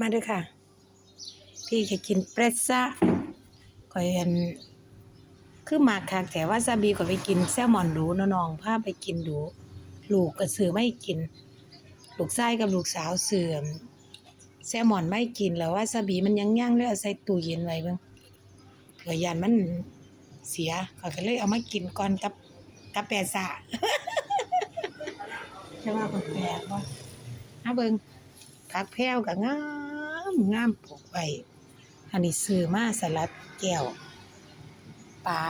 มาด้อค่ะ พี่จะกินเปรสซ่าข่อยเห็นคือหมากคักแต่ว่าซาบีก็ไปกินแซลมอนดูน้องๆพาไปกินดู ลูกก็ซื้อไม่กิน ลูกชายกับลูกสาวเสื่อมแซลมอนไม่กินแล้วว่าซาบีมันยังย่างเลยเอาใส่ตู้เย็นไว้เบิ่งเผื่อยานมันเสียเขาก็เลยเอามากินก่อนกับกับแปซ่าใช่ว่าคนแปลกว่าฮะเบิงผักแพรวก็งาม งามปลูกไว้อันนี้ซื้อมาสลัดแก้วปลา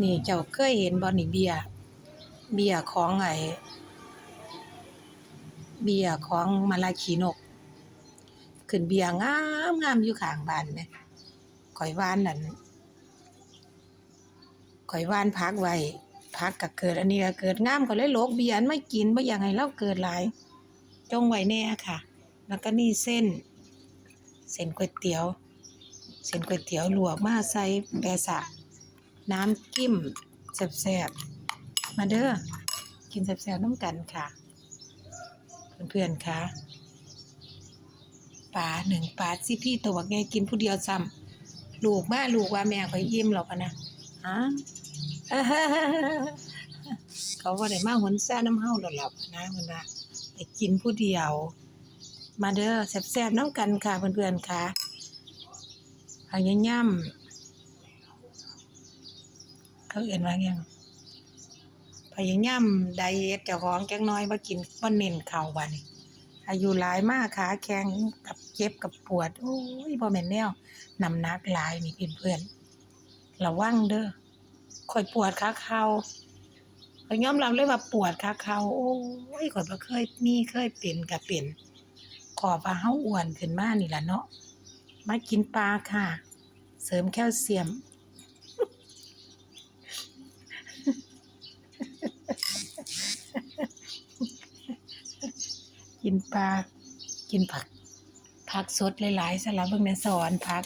นี่เจ้าเคยเห็นบ่นี่เบียเบียของไอ้เบียของมาลาขีนก ขึ้นเบียงามงามอยู่ข้างบ้านแหมข่อยวานนั่นข่อยวานพักไว้พักก็เกิดอันนี้ก็เกิดงามก็เลยโลกเบียนไม่กินบ่อยากให้เราเกิดหลาย จงไว้แน่ค่ะ แล้วก็นี่เส้น เส้นก๋วยเตี๋ยว เส้นก๋วยเตี๋ยวลวกมาใส่แปะสะ น้ำกิ้มแซ่บๆมาเด้อกินแซ่บๆน้ำกันค่ะ เพื่อนๆค่ะปลาหนึ่งปลาสิพี่ตัวบักไงกินผู้เดียวซ้ำลูกมาลูกว่าแม่ข่อยยิ้มหรอกอะนะฮะเขาว่าได้มาหนซ่าน้ำเฮาหรอกหลับๆนะมันว่าไปกินผู้เดียว มาเด้อแซ่บๆน้ำกันค่ะเพื่อนๆค่ะพยายามเขาเอื่นว่าไงพยายามไดเอทเจ้าของจังน้อยมากินบ่เน้นเข่าวันอายุหลายมากขาแข็งกับเจ็บกับปวด โอ้ยบ่แม่นแนวนำนักหลายนี่เพื่อนๆระวังเด้อค่อยปวดขาเข่าก็ยอมรับเลยว่าปวดขาเขาโอ้ยข่อยบ่เคยมีเคยเป็นก็เป็น ขอบว่าเฮาอ้วนขึ้นมานี่ล่ะเนาะมากินปลาค่ะ เสริมแคลเซียม กินปลากินผัก ผักสดหลายๆสลับเบิ่งในสอนผัก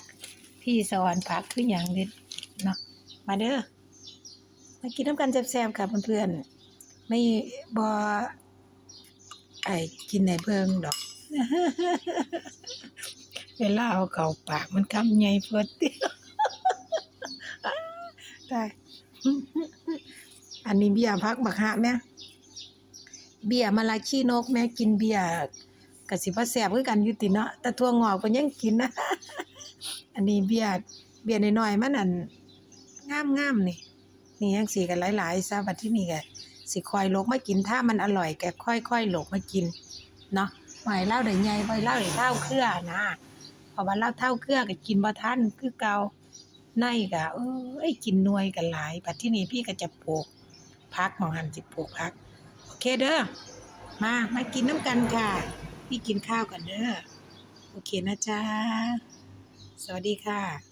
พี่สอนผักคือหยังเด็ดเนาะมาเด้อมากินน้ำกันแซ่บๆค่ะเพื่อนๆไม่บอไอ้กินในเบิ่งดอก เวลาเอาเข้าปากมันคำใหญ่เพิ่นติได้อันนี้เบียร์พักบักหะแม่เบียร์มาลาขี้นกแม่กินเบียร์ก็สิบ่แซ่บคือกันยู่ติเนาะแต่ทั่วงอกก็ยังกินนะอันนี้เบียร์เบียร์น้อยๆมันอันงามๆนี่นี่ยังสีกันหลายๆซะบัดที่นี่ก็สิคอยลกมากินถ้ามันอร่อยแกค่อยๆหลกมากินเนาะ หมายเล่าได้ใหญ่บ่เล่าได้เท่าเครือนะเพราะว่าเล่าเท่าเครือก็กินบ่ทันคือเก่าในก็เอ้ยกินหน่วยกันหลายบัดที่นี่พี่ก็จะปลูกพักหมองหันสิปลูกพัก โอเคเด้อมามากินน้ำกันค่ะ พี่กินข้าวกันเด้อโอเคนะจ๊ะสวัสดีค่ะ